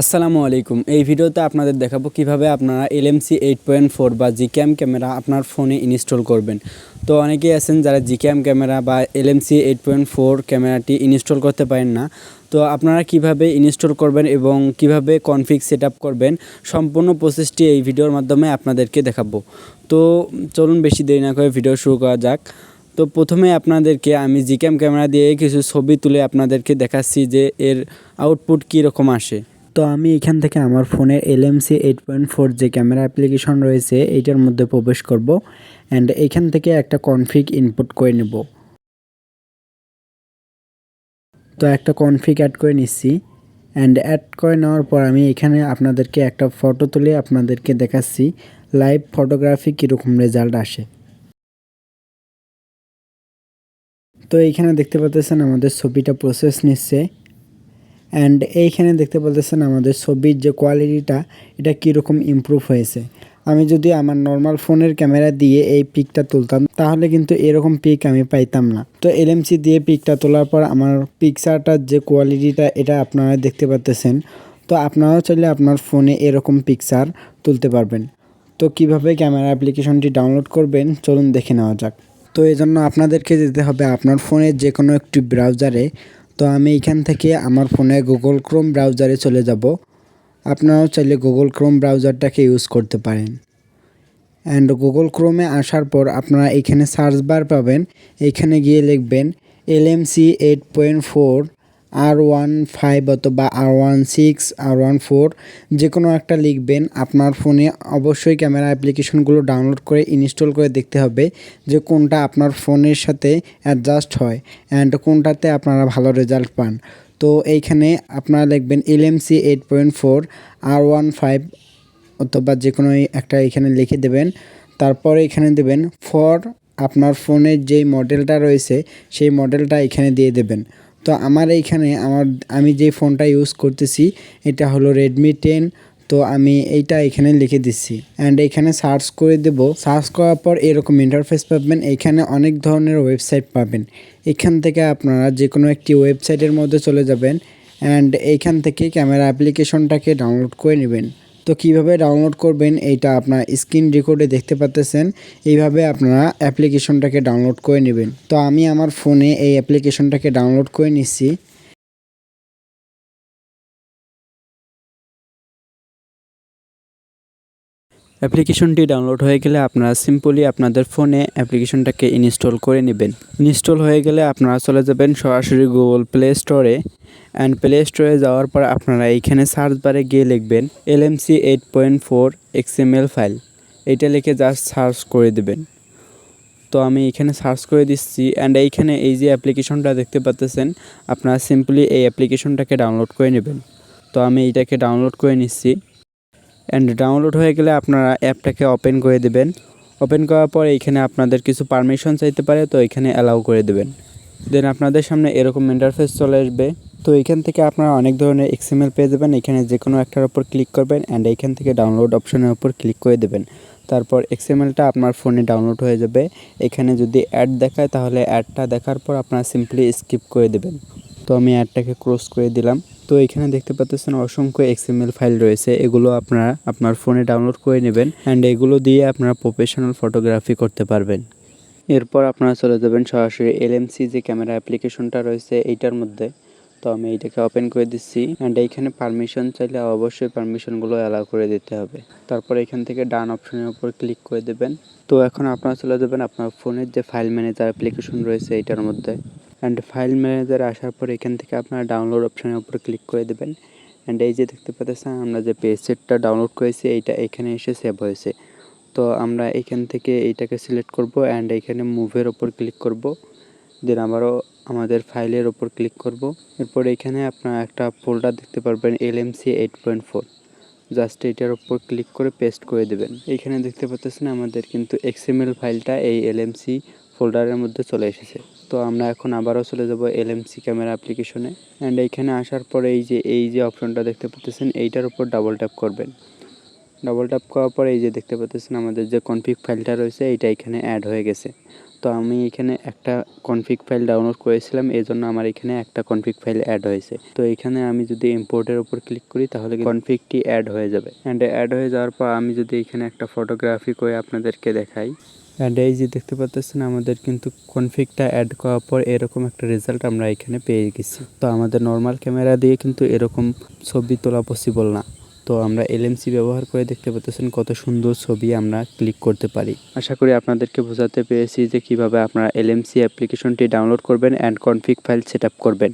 আসসালামু আলাইকুম। এই ভিডিওতে আপনাদের দেখাবো কীভাবে আপনারা এলএমসি এইট পয়েন্ট ফোর বা জিক্যাম ক্যামেরা আপনার ফোনে ইনস্টল করবেন। তো অনেকেই আছেন যারা জিক্যাম ক্যামেরা বা এলএমসি এইট পয়েন্ট ফোর ক্যামেরাটি ইনস্টল করতে পারেন না। তো আপনারা কীভাবে ইনস্টল করবেন এবং কীভাবে কনফিগ সেট করবেন, সম্পূর্ণ প্রসেসটি এই ভিডিওর মাধ্যমে আপনাদেরকে দেখাবো। তো চলুন বেশি দেরি না করে ভিডিও শুরু করা যাক। তো প্রথমে আপনাদেরকে আমি জিক্যাম ক্যামেরা দিয়ে কিছু ছবি তুলে আপনাদেরকে দেখাচ্ছি যে এর আউটপুট কীরকম আসে। তো আমি এখান থেকে আমার ফোনের এলএমসি এইট পয়েন্ট ফোর যে ক্যামেরা অ্যাপ্লিকেশন রয়েছে, এইটার মধ্যে প্রবেশ করব অ্যান্ড এখান থেকে একটা কনফিগ ইনপুট করে নেব। তো একটা কনফিগ অ্যাড করে নিচ্ছি অ্যান্ড অ্যাড করে নেওয়ার পর আমি এখানে আপনাদেরকে একটা ফটো তুলে আপনাদেরকে দেখাচ্ছি লাইভ ফটোগ্রাফি কীরকম রেজাল্ট আসে। তো এইখানে দেখতে পাচ্ছেন আমাদের ছবিটা প্রসেস নিচ্ছে। অ্যান্ড এইখানে দেখতে পাচ্ছেন আমাদের ছবির যে কোয়ালিটিটা এটা কীরকম ইমপ্রুভ হয়েছে। আমি যদি আমার নর্মাল ফোনের ক্যামেরা দিয়ে এই পিকটা তুলতাম, তাহলে কিন্তু এরকম পিক আমি পাইতাম না। তো এলএমসি দিয়ে পিকটা তোলার পর আমার পিকচারটার যে কোয়ালিটিটা এটা আপনারা দেখতে পাচ্তেছেন তো আপনারাও চাইলে আপনার ফোনে এরকম পিকচার তুলতে পারবেন। তো কীভাবে ক্যামেরা অ্যাপ্লিকেশনটি ডাউনলোড করবেন, চলুন দেখে নেওয়া যাক। তো এই জন্য আপনাদেরকে যেতে হবে আপনার ফোনের যে কোনো একটি ব্রাউজারে তো আমি এখান থেকে আমার ফোনে গুগল ক্রোম ব্রাউজারে চলে যাব। আপনারাও চাইলে গুগল ক্রোম ব্রাউজারটাকে ইউজ করতে পারেন। অ্যান্ড গুগল ক্রোমে আসার পর আপনারা এখানে সার্চ বার পাবেন। এখানে গিয়ে লিখবেন L M C eight point four R one five অথবা R one six R one four যে কোনো একটা লিখবেন। আপনার ফোনে অবশ্যই ক্যামেরা অ্যাপ্লিকেশনগুলো ডাউনলোড করে ইনস্টল করে দেখতে হবে যে কোনটা আপনার ফোনের সাথে অ্যাডজাস্ট হয় অ্যান্ড কোনটাতে আপনারা ভালো রেজাল্ট পান। তো এইখানে আপনারা লিখবেন LMC eight point four R one five অথবা যে কোনো একটা এখানে লিখে দেবেন। তারপরে এখানে দেবেন ফর আপনার ফোনের যেই মডেলটা রয়েছে, সেই মডেলটা এখানে দিয়ে দেবেন। তো আমার এইখানে আমার, আমি যে ফোনটা ইউজ করতেছি, এটা হলো রেডমি টেন তো আমি এইটা এখানে লিখে দিচ্ছি। অ্যান্ড এখানে সার্চ করে দেব। সার্চ করার পর এরকম ইন্টারফেস পাবেন। এখানে অনেক ধরনের ওয়েবসাইট পাবেন। এখান থেকে আপনারা যে কোনো একটি ওয়েবসাইটের মধ্যে চলে যাবেন। অ্যান্ড এইখান থেকে ক্যামেরা অ্যাপ্লিকেশনটাকে ডাউনলোড করে নেবেন। তো কীভাবে ডাউনলোড করবেন এইটা আপনার স্ক্রিন রেকর্ডে দেখতে পাচ্তেছেন এইভাবে আপনারা অ্যাপ্লিকেশনটাকে ডাউনলোড করে নেবেন। তো আমি আমার ফোনে এই অ্যাপ্লিকেশনটাকে ডাউনলোড করে নিচ্ছি। অ্যাপ্লিকেশনটি ডাউনলোড হয়ে গেলে আপনারা সিম্পলি আপনাদের ফোনে অ্যাপ্লিকেশনটাকে ইনস্টল করে নেবেন। ইনস্টল হয়ে গেলে আপনারা চলে যাবেন সরাসরি গুগল প্লে স্টোরে। অ্যান্ড প্লে স্টোরে যাওয়ার পর আপনারা এইখানে সার্চ বারে গিয়ে লিখবেন LMC eight point four XML file. এটা লিখে জাস্ট সার্চ করে দেবেন। তো আমি এখানে সার্চ করে দিচ্ছি। অ্যান্ড এইখানে এই যে অ্যাপ্লিকেশনটা দেখতে পাচ্তেছেন, আপনারা সিম্পলি এই অ্যাপ্লিকেশনটাকে ডাউনলোড করে নেবেন। তো আমি এইটাকে ডাউনলোড করে নিচ্ছি। অ্যান্ড ডাউনলোড হয়ে গেলে আপনারা অ্যাপটাকে ওপেন করে দেবেন। ওপেন করার পর এইখানে আপনাদের কিছু পারমিশন চাইতে পারে, তো এখানে অ্যালাউ করে দেবেন। দেন আপনাদের সামনে এরকম ইন্টারফেস চলে আসবে। তো এখান থেকে আপনারা অনেক ধরনের এক্সএমএল পেয়ে যাবেন। এখানে যে কোনো একটার উপর ক্লিক করবেন অ্যান্ড এইখান থেকে ডাউনলোড অপশনের উপর ক্লিক করে দেবেন। তারপর এক্সএমএলটা আপনার ফোনে ডাউনলোড হয়ে যাবে। এখানে যদি অ্যাড দেখায়, তাহলে অ্যাডটা দেখার পর আপনারা সিম্পলি স্কিপ করে দেবেন। তো আমি অ্যাডটাকে ক্লোজ করে দিলাম। তো এখানে দেখতে পাচ্ছেন অসংখ্য এক্সএমএল ফাইল রয়েছে। এগুলো আপনারা আপনার ফোনে ডাউনলোড করে নেবেন অ্যান্ড এগুলো দিয়ে আপনারা প্রফেশনাল ফটোগ্রাফি করতে পারবেন। এরপর আপনারা চলে যাবেন সরাসরি এলএমসি যে ক্যামেরা অ্যাপ্লিকেশনটা রয়েছে এইটার মধ্যে। তো আমি এইটাকে ওপেন করে দিচ্ছি অ্যান্ড এইখানে পারমিশন চাইলে অবশ্যই পারমিশনগুলো অ্যালাউ করে দিতে হবে। তারপর এখান থেকে ডান অপশনের উপর ক্লিক করে দেবেন। তো এখন আপনারা চলে যাবেন আপনার ফোনের যে ফাইল ম্যানেজার অ্যাপ্লিকেশন রয়েছে এইটার মধ্যে। অ্যান্ড ফাইল ম্যানেজার আসার পর এখান থেকে আপনারা ডাউনলোড অপশনের উপর ক্লিক করে দেবেন। অ্যান্ড এই যে দেখতে পাচ্ছেন, আমরা যে পেজসেটটা ডাউনলোড করেছি, এইটা এখানে এসে সেভ হয়েছে। তো আমরা এখান থেকে এইটাকে সিলেক্ট করব অ্যান্ড এখানে মুভের ওপর ক্লিক করব। দেন আবারও আমাদের ফাইলের ওপর ক্লিক করব। এরপর এখানে আপনারা একটা ফোল্ডার দেখতে পারবেন LMC eight point four just এটার উপর ক্লিক করে পেস্ট করে দেবেন। এখানে দেখতে পাচ্ছেন আমাদের কিন্তু এক্সএমএল ফাইলটা এই এলএমসি ফোল্ডারের মধ্যে চলে এসেছে। তো আমরা এখন আবারও চলে যাব এলএমসি ক্যামেরা অ্যাপ্লিকেশনে। অ্যান্ড এইখানে আসার পরে এই যে এই যে অপশনটা দেখতে পাচ্ছেন এইটার উপর ডাবল ট্যাপ করবেন। ডাবল ট্যাপ করার পরে এই যে দেখতে পাচ্ছেন আমাদের যে কনফিগ ফাইলটা রয়েছে, এইটা এখানে অ্যাড হয়ে গেছে। তো আমি এখানে একটা কনফিগ ফাইল ডাউনলোড করেছিলাম এই জন্য আমার এখানে একটা কনফিগ ফাইল অ্যাড হয়েছে। তো এখানে আমি যদি ইম্পোর্টের উপর ক্লিক করি, তাহলে কনফিগটি অ্যাড হয়ে যাবে। অ্যান্ড অ্যাড হয়ে যাওয়ার পর আমি যদি এখানে একটা ফটোগ্রাফি করে আপনাদেরকে দেখাই। অ্যান্ড এই যে দেখতে পাচ্ছেন আমাদের কিন্তু কনফিগটা অ্যাড করার পর এরকম একটা রেজাল্ট আমরা এখানে পেয়ে গেছি। তো আমাদের নর্মাল ক্যামেরা দিয়ে কিন্তু এরকম ছবি তোলা পসিবল না। তো আমরা এলএমসি ব্যবহার করে দেখতে পাচ্ছেন কত সুন্দর ছবি আমরা ক্লিক করতে পারি। আশা করি আপনাদেরকে বোঝাতে পেরেছি যে কীভাবে আপনারা এলএমসি অ্যাপ্লিকেশনটি ডাউনলোড করবেন অ্যান্ড কনফিগ ফাইল সেট করবেন।